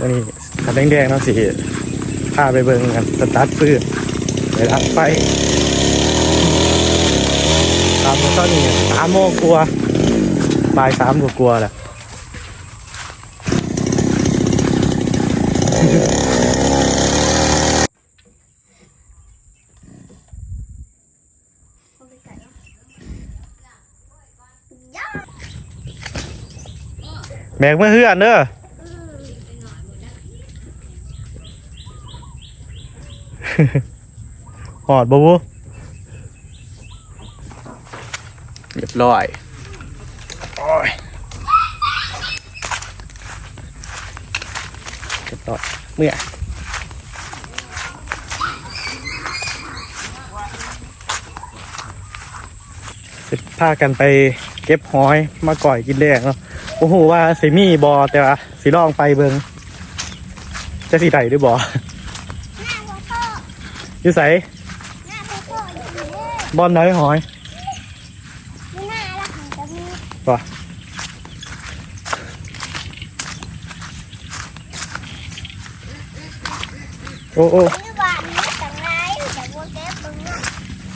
วันนี้ขันแดงๆเนาะสิพาไปเบิ่งกันสตาร์ทฟืนไปรับไฟตามตอนนี้สามโมงกลัวาบ่ายสามกว่ากลัวาแหละแบกมาเฮือนเด้อ หอดบ่บุเรียบร้อยโอ้ยเรียบร้อยเมื่อสิพากันไปเก็บหอยมาก่อยกินแดงเนาะโอ้โหว่าสิมีบอแต่ว่าสิลองไปเบิงจะสิไดหรือบ่หน้าโกโก้ อยู่ไสหน้าโกโก้อยู่นี่บอลไหนหอยมีหน้าแล้วของจะมีว่ะโอ้โอ้ชื่อบ้านนี้แต่งไรแต่โบเก็บบึงเนาะ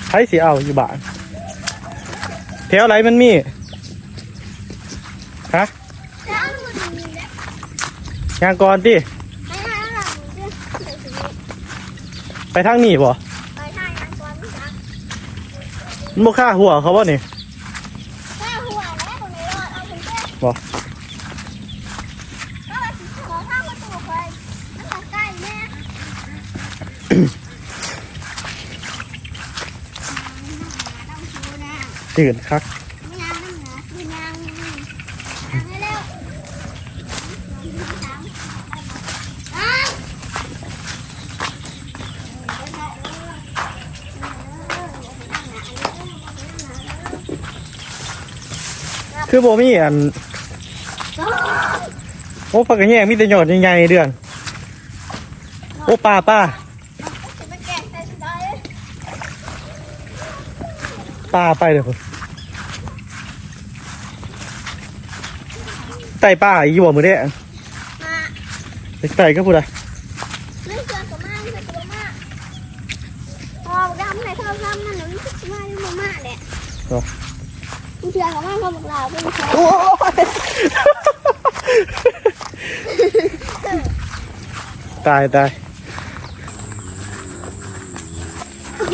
ใช้สีเอาอยู่บ้านแถวไหนมันมีฮะ แล้วมันมีแล้ว ยางก่อนติ ไปทางหลังด้วยเดี๋ยวถึง ไปทางนี้บ่ไปทางนั้นก่อนพี่จ๊ะมันบ่ค่าหัวเขาบ่นี่แม่หัวแล้วตรงนี้รอดเอาคุณเจ้บ่ก็มาขอข้าวประตูไปนั่งใกล้แม่ต้องชูนะตื่นคักไม่นางนั่งนะคือนางนั่งให้เร็วสามอ้าว คือบ่มีอัน โอ้ปากกระแยงมีแต่หยอดใหญ่ๆเดือน โอ้ป้าป้าจะไปแกะใส่ถุงได้เลยป้าไปเดี๋ยวพุ่นไต่ป้าอีกบ่มือเด้มาไปไต่ก็พูดอะเรื่องเกี่ยวกับมาเรื่องเกี่ยวกับมาพอดำในเท่าดำนั่นน่ะมันคือมาอยู่มามาแหละ เรื่องเกี่ยวกับมาเขาบอกเราเป็นใครโอ้ยตายตาย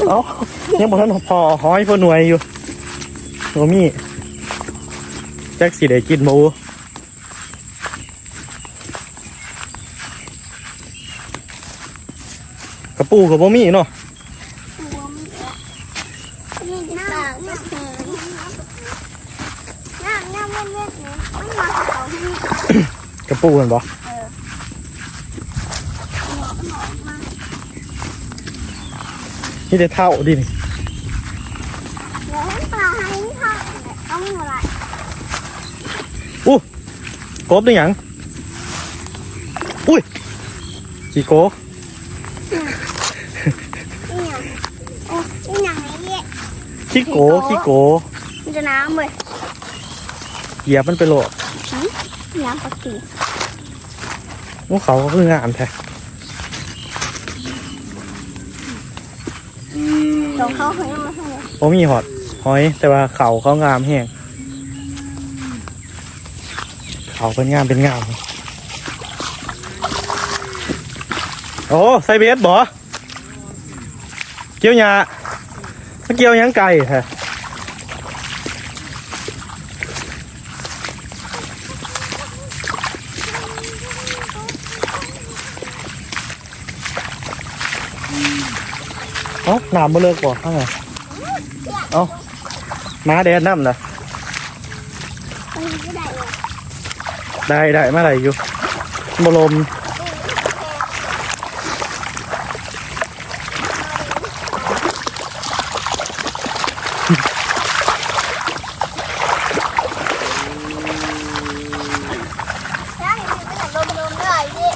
เอ้ายังบอกท่านพอหอยพอหน่วยอยู่โนมี่แจ็คสีได้กินหมูกระปูกับบ่มีเนาะ ตัวมันแกะนี่จะต่างมันแข็งน้ำน้ำเว้นเว้นเนี่ยมันมาเขาที่นี่ กระ ปูกันบ่เออหัวมันออกมานี่ได้เท่าดินี่เดี๋ยวให้ปลาให้นี่ค่ะต้องอะไรอู้กบได้หยังอุ้ยกี่โกนี่อย่างโอ้นี่อย่างไรเนี่ยขี้โกขี้โกมันจะน้ำเว้ยเหยียบมันไปโหลดน้ำปกติพ วกเขาก็คืองามแท้ตรงเขาเขายังไม่ให้เพราะมีหอดหอย แต่ว่าเขาเขางามแห้งเขาเป็นงามเป็นงาม โอ้ไซเบสบ่เกี่ยวหยาถ้าเกี่ยวหยังไก่แท้ เอ้าน้ำมาเลิกบ่ข้างไงเอ้าม้าแดนน้ำนะได้ได้ได้มาไหลอยู่บลม ใช่มันก็ได้ลมๆได้ดิ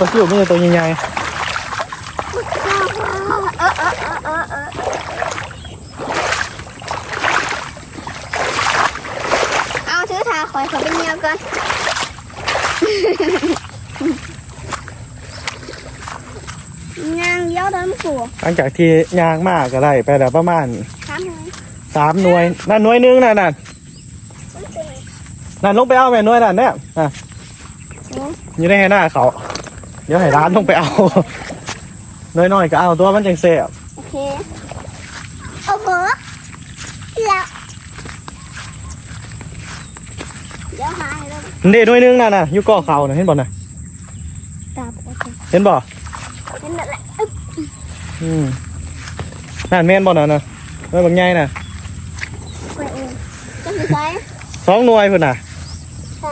อุปสิวมีแต่ตัวใหญ่เออเออเออเออเอาถือถาคอยเขาไปเงียวก่อนงางเดียวเดินปู่หลังจากที่ยางมากก็ได้ไปแล้วประมาณทำไงสามหน่วย นั่นหน่วยหนึงนั่นนั่นนั่นลงไปเอาแม่หน่วยนั่นเนี่ยอะอยู่ในหน้าเขา ดี๋ยวให้ร้านลงไปเอาหน่วยน้อยก็เอาตัวมันจังเสียบโอเคโอ้โหแล้วเดี๋ยวหายแล้วเด็ดหน่วยหนึงนั่นน่ะอยู่ก่อเขาน่ะเห็นบ่น่ะตาปกติเห็นบ่เห็นนั่นแหละอืมนั่นแม่นบ่น่ะนะหน่วยบางใหญ่น่ะไปเองจะมีใครสองหน่วยพุ่นน่ะใช่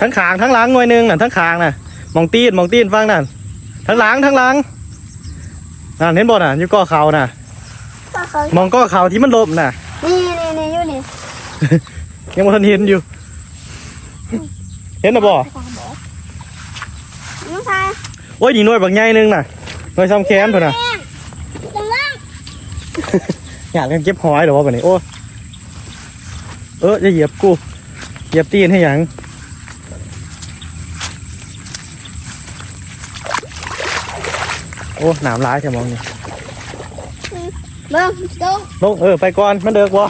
ทั้งขางทั้งหลังหน่วยหนึงน่ะทั้งขางน่ะ มองตีนมองตีนฟังนั่นทั้งหลังทั้งหลังนั่นเห็นบ่น่ะอยู่ก่อเขาน่ะ ก็เขามองก่อเขาที่มันลบน่ะ นี่นี่นี่อยู่นี่ยังบ่ทันเห็นอยู่ เห็นน่ะบ่น้องชายโอ้ยนี่หน่วยบางใหญ่หนึงน่ะหน่วยซ้ำแขนพุ่นน่ะ จังล่างอยากกันเก็บหอยเหรอวะแบบนี้โอ้เออจะเหยียบกูเหยียบตีนให้หยัง อ้หนามร้ายใช่มองนี่เบิ้งดูลงเออไปก่อนมันเดือกวะ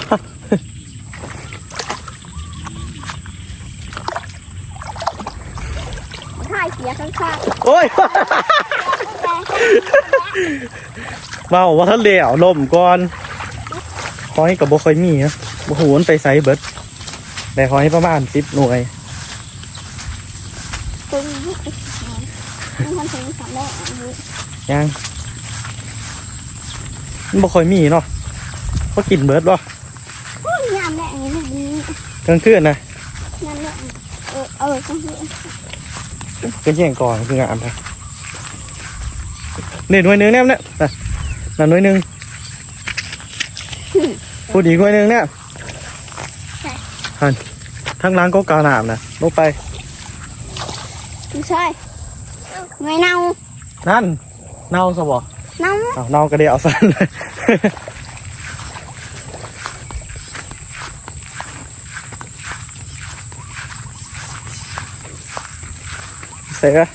ถ่ายเสียข้างโอ้ยๆเมาว่าทะเลวลมก่อนหอยกับบ่ค่อยมีนะบ่หูมันไปไซเบิดแต่หอยประมาณสิบหน่วยตึงนี่มันถึงสามแม่อันนี้ ยังมันบ่ค่อยมีเนาะก็กินเบิดบ่โอ้ยยามแม่อันนี้นี่กลางคืนนะยามแม่เออเออต้องเห็นก็แย่งก่อนคืองานไปเนี่ยหน่วยหนึงเนี่ยเนี่ยน่ะนั่นหน่วยหนึงพูดอีกหน่วยหนึงเนี่ยหันทั้งล้างก็กาวหนามนะลงไป ไม่ใช่ไงเน่านั่น เน่าสบอเน่าเอาเน่าก็เดียวเอาสั้นเลยเสีย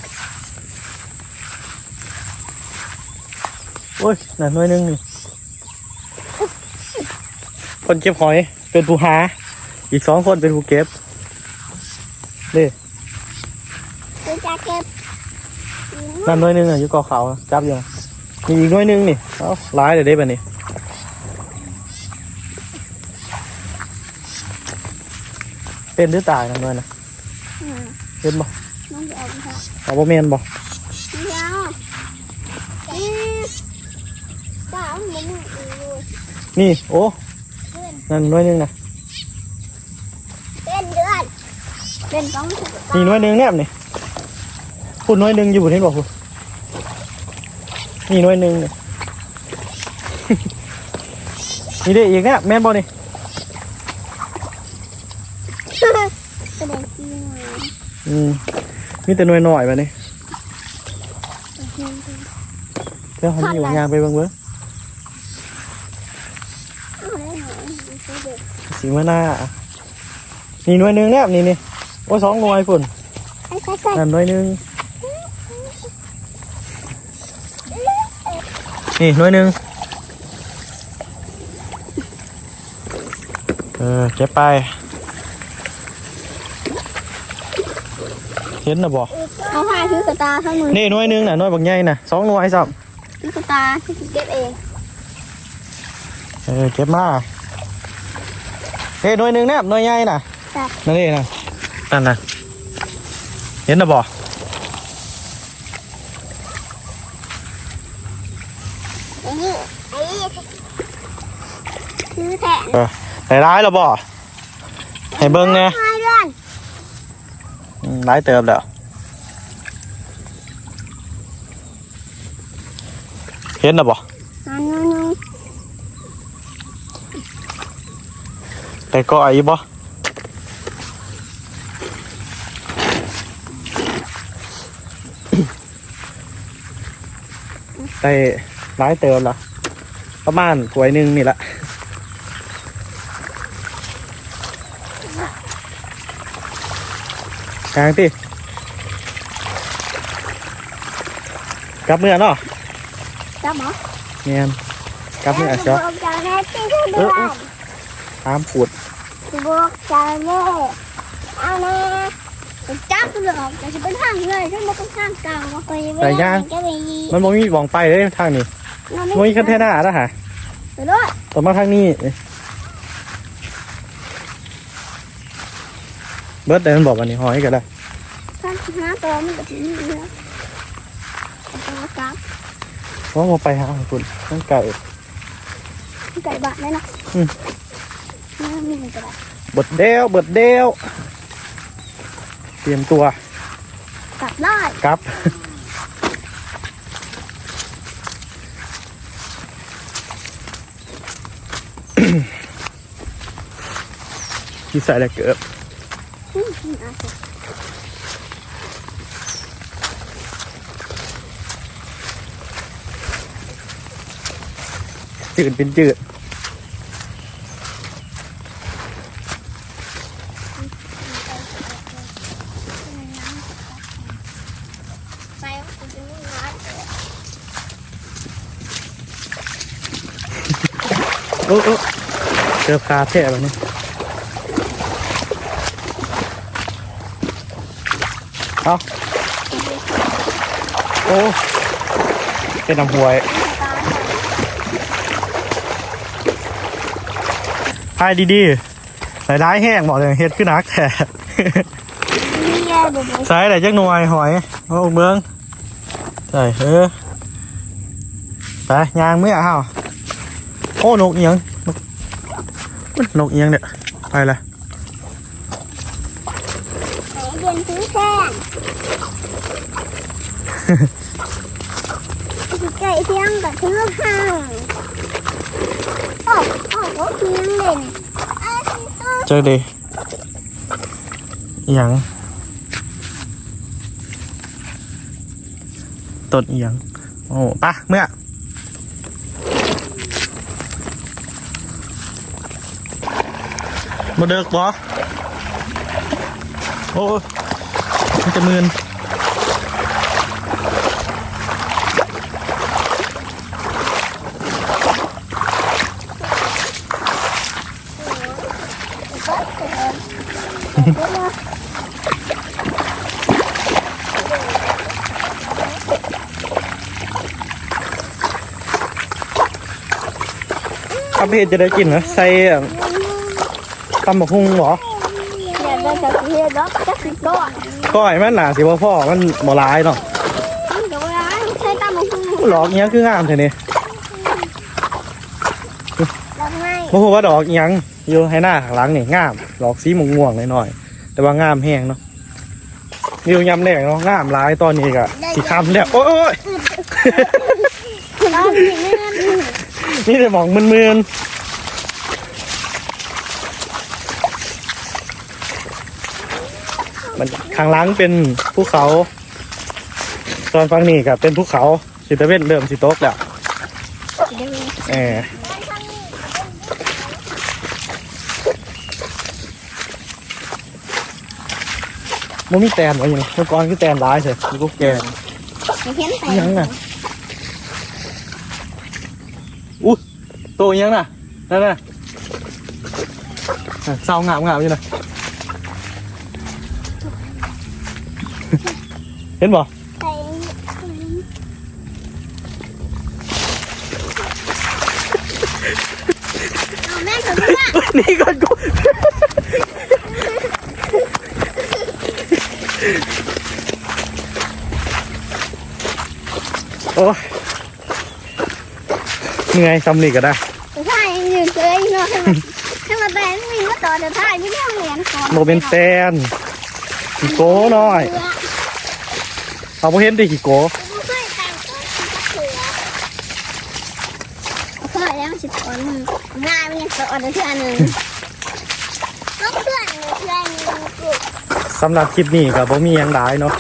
โอ้ยนั่นหน่วยหนึงนี่คนเก็บหอยเป็นผู้หา อีกสองคนเป็นผู้เก็บนี่ คือจะเก็บ นั่นหน่วยหนึงอะอยู่เกาะเขาจับอยู่นะมีอีกหน่วยหนึงนี่เอาร้ายเดี๋ยวได้แบบนี้เป็นหรือตายนั่นหน่วยนะอืมเป็นบ่น้องจะเอาไปทำเอาบ่เมนบ่เดี๋ยวอืมจ้ามันไม่มีเลยนี่โอ้นั่นหน่วยหนึงนะเป็นเดือนเป็นสองสิบนี่หน่วยหนึงเนี่ยนี่ พูดหน่วยหนึงอยู่บนนี้บอกพูดนี่หน่วยหนึงนี่นี่เด้อีกเนี่ยแม่นบ่นี่แสดงจริงเลยอืมมีแต่หน่วยหน่อยแบบนี้เดี๋ยวเขาอยู่ยางไปเบิ่งเบิ่งเอาได้หน่อยดูสิเด็กสีมาหน้านี่หน่วยหนึงเนี่ยนี่นี่โอ้ยสองหน่วยฝุ่นไอ้ไก่ไก่นั่นหน่วยหนึง นี่หน่วยหนึงเออเก็บไป เห็นนะบ่เอาผ้าคือกระตาเท่ามือนี่หน่วยหนึงน่ะหน่วยบักใหญ่น่ะสองหน่วยซ้คือกระตาที่เก็บเองำเออเก็บมาเฮ้ยหน่วยหนึงเนี่ยหน่วยใหญ่น่ะจ้ะนั่นนี่น่ะนั่นน่ะเห็นนะบ่ไอ้นี่ไอ้นี่คือแทน ใส่ร้ายแล้วบ่ให้เบิ่งแหน่ห้าเดือนอืมร้ายเติบแล้วเห็นนะบ่อันนึงแต่ก็ไอ้บ่ได้ร้ายเติบแล้วประมาณกวยหนึงนี่ละ กลางที่กลับเมื่อเนาะจ้าหมอเนียนกลับเมื่อจะเจ้าบอกจากแม่ที่เดือนตามปูดบอกจากแม่เอาแม่จับเลยออกจะเป็นทางเลยถ้ามันเป็นทางกลางมาไปไม่ได้ก็ไม่ยีมันบ่มีหวองไปเลยทางนี้บ่มีคันเทน่าแล้วฮะไปด้วยต่อมาทางนี้ เบิร์ดแต่มันบอกวันนี้หอยก็ได้ท่านหาตัวมันก็ถึงเนื้อตัวกลางเพราะว่าไปหาของคุณต้องไก่ไก่บะไหมนะนี่มีมันก็ได้เบิดเดวเบิดเดวเตรียมตัวกลับได้กลับที่ใส่แล้วเกือบอืมอา จืดเป็นจืดโอ้โอ้เจอคาแท้แบบนี้ เอาโอ้เป็นน้ำหวยพายดีๆหลายร้ายแห้งบอกเลยเฮ็ดขึ้นนักแท้นี่แย่ดูดูใส่ไหนจักหน่วยหอยโอ้เมืองใส่เออไปยางเมื่ออ้าวโอ้นกเอียงนกนกเอียงเนี่ยไปละไหนเดินซื้อแท่งไก่เที่ยงกับซื้อห้างโอ้โอ้โหเที่ยงเลย เนี่ยอ้าวซื้อเจอดีเอียงตดเอียงโอ้ปะเมื่อมาเดิกบอ โอ้มันจะมืนเอาเพศจะได้กินเหรอใส่ตำบักหุ่งเหรอ เดี๋ยวเราจะเทียดอกจะสิก้อนก้อยมันหนาสิว่าพ่อมันบ่ร้ายเนาะเดี๋ยวร้านใช้ตามมาคุณดอกเงี้ยคืองามเท่นี่แล้วไงโอ้โหว่าดอกเงี้ยงอยู่ให้หน้าข้างหลังนี่งามดอกสีม่วงๆหน่อยๆแต่ว่างามแห้งเนาะวิวยำแรกเนาะงามร้ายตอนนี้ก็สีคำแล้วโอ้ยตอนนี้เงินนี่แต่หมองมึน มันข้างหลังเป็นภูเขา ตอนฟังนี่ก็เป็นภูเขาสิตะเวนเริ่มสิตกแล้วเดี๋ยวเออมันมีแตนไว้อยังเมื่อก่อนคือแตนร้ายเถอะมีกุ๊กแกงเห็นแต่อิหยังน่ะอุ้ยโตอิหยังน่ะนั่นน่ะอะเศร้างามงามอยู่นะ เห็นบ่ใส่เอาแม่ถึงว่านี่ก่อนกูโอ้ยเหนื่อยซ้ำนี่ก็ได้แต่ถ้ายังยืนเฉยเนาะให้มันให้มันแต่ไม่มีว่าต่อแต่ถ้าไม่ได้เหรียญขอโมเป็นแตนขี้โก้น้อย เอาพเห็นดิขี้โก้ไม่เคยแต่งตัวเสือเคยแล้วสิบคนง่ายมันยังสอนเพื่อนหนึ่งก็เพื่อนเพื่อนกลุ่มสำหรับคลิปนี้กับผมมีหยังได้เนาะ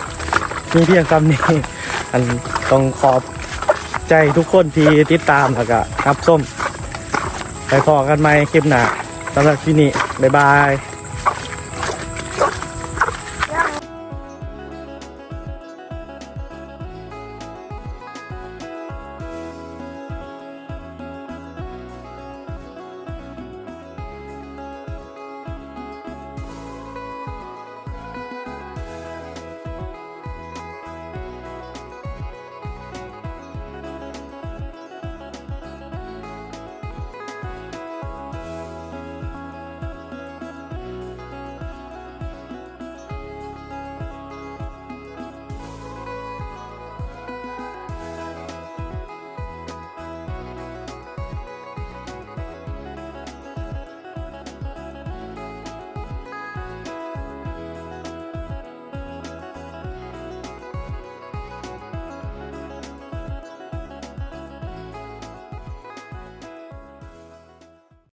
มีเพียงคำนี้อันต้องขอบใจทุกคนที่ติดตามแล้วก็รับส้มไปพอกันไหมคลิปหน้าสำหรับที่นี่บ๊ายบาย